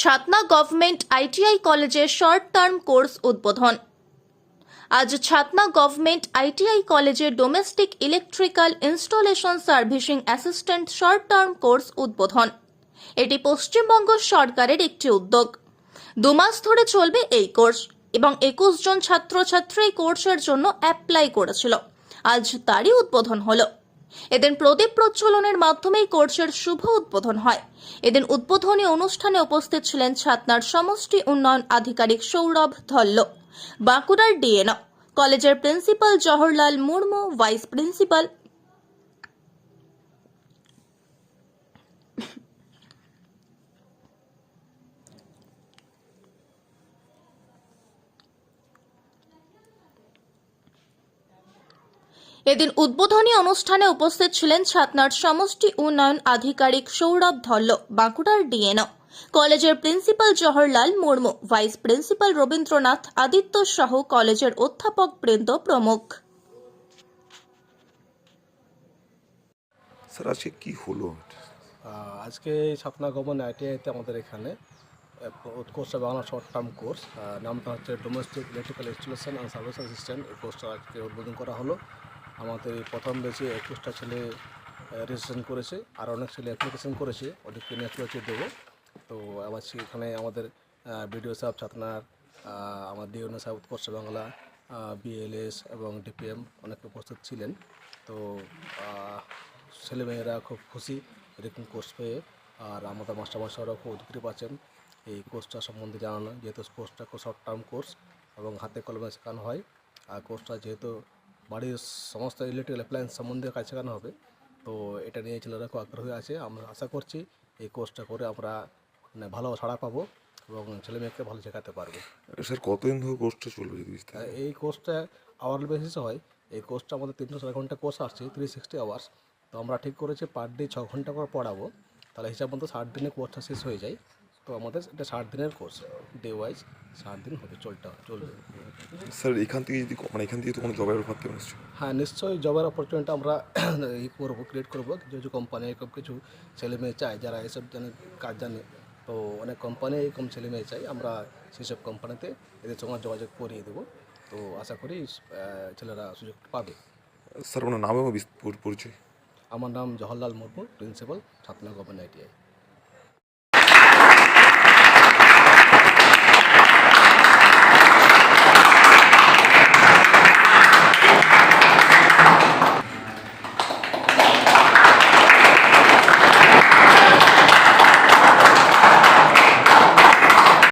ছাতনা government ITI কলেজে short term course উদ্বোধন। আজ ছাতনা গভর্নমেন্ট আইটিআই কলেজে domestic electrical installation servicing assistant short term course উদ্বোধন। এটি পশ্চিমবঙ্গ সরকারের একটি উদ্যোগ। দু মাস ধরে চলবে এই কোর্স এবং একুশ জন ছাত্রছাত্রী এই কোর্সের জন্য অ্যাপ্লাই করেছিল। আজ তারই উদ্বোধন হলো। এদিন প্রদীপ প্রজ্বলনের মাধ্যমেই কোর্সের শুভ উদ্বোধন হয়। এদিন উদ্বোধনী অনুষ্ঠানে উপস্থিত ছিলেন ছাতনার সমষ্টি উন্নয়ন আধিকারিক সৌরভ ধল্ল, বাঁকুড়ার ডিএনও, কলেজের principal Jawaharlal Murmu, vice principal এদিন উদ্বোধনী অনুষ্ঠানে উপস্থিত ছিলেন ছাতনার সমষ্টি উন্নয়ন আধিকারিক সৌরভ ধল্ল বাঁকুড়ার ডিএনও। কলেজের principal Jawaharlal Murmu vice principal Rabindranath Aditya সহ কলেজের অধ্যাপক বৃন্দ প্রমুখ। স্যার আজকে কি হলো? আজকে ছাপনা গভর্নমেন্ট আইটিআইতে আমাদের এখানে উৎকর্ষ বাংলা শর্ট টার্ম কোর্স। নামটা হচ্ছে domestic electrical installation and service assistant এই কোর্সটা আজকে উদ্বোধন করা হলো। আমাদের প্রথম বেশি একুশটা ছেলে রেজিস্ট্রেশন করেছে, আর অনেক ছেলে অ্যাপ্লিকেশন করেছে, ওদেরকে নেটওয়ার্কে দেবো। তো আবার সেখানে আমাদের বিডিও সাহেব ছাতনার আমার ডিওনো সাহেব উৎকর্ষ বাংলা বিএলএস এবং ডিপিএম অনেকে উপস্থিত ছিলেন। তো ছেলেমেয়েরা খুব খুশি, এরকম কোর্স পেয়ে, আর আমাদের মাস্টারমশাইরাও খুব উদ্গ্রীব আছেন এই কোর্সটা সম্বন্ধে জানানো, যেহেতু কোর্সটা খুব শর্ট টার্ম কোর্স এবং হাতে কলমে শেখানো হয়, আর কোর্সটা যেহেতু বাড়ির সমস্ত ইলেকট্রিক অ্যাপ্লায়েন্স সম্বন্ধে কাজ শেখানো হবে। তো এটা নিয়ে ছেলেরা খুব আগ্রহী আছে। আমরা আশা করছি এই কোর্সটা করে আমরা মানে ভালো সাড়া পাবো এবং ছেলে মেয়েকে ভালো শেখাতে পারব। স্যার কতদিন ধরে কোর্সটা চলবে যদি বিস্তারিত? এই কোর্সটা আওয়ারলি বেসিসে হয়। এই কোর্সটা আমাদের তিনশো ষাট ঘণ্টা কোর্স আসছে থ্রি সিক্সটি আওয়ার্স তো আমরা ঠিক করেছি পার ডে ছ ঘণ্টা করে পড়াবো। তাহলে হিসাব মতো ষাট দিনে কোর্সটা শেষ হয়ে যায়। তো আমাদের এটা ষাট দিনের কোর্স ডে ওয়াইজ ষাট দিন হবে চলটা চলবে। স্যার এখান থেকে যদি মানে এখান থেকে তো কোনো জবের অফার নিশ্চয়ই হ্যাঁ নিশ্চয়ই জবের অপরচুনিটি আমরা ই করব ক্রিয়েট করব। কিছু কিছু কোম্পানি এরকম কিছু ছেলে মেয়ে চায় যারা এসব জানে কাজ জানে। তো অনেক কোম্পানি এরকম ছেলে মেয়ে চাই আমরা সেসব কোম্পানিতে এদের সঙ্গে যোগাযোগ করিয়ে দেবো। তো আশা করি ছেলেরা সুযোগ পাবে। স্যার ওনার নাম এবং পরিচয়? আমার নাম Jawaharlal Murmu principal Chhatranagar government ITI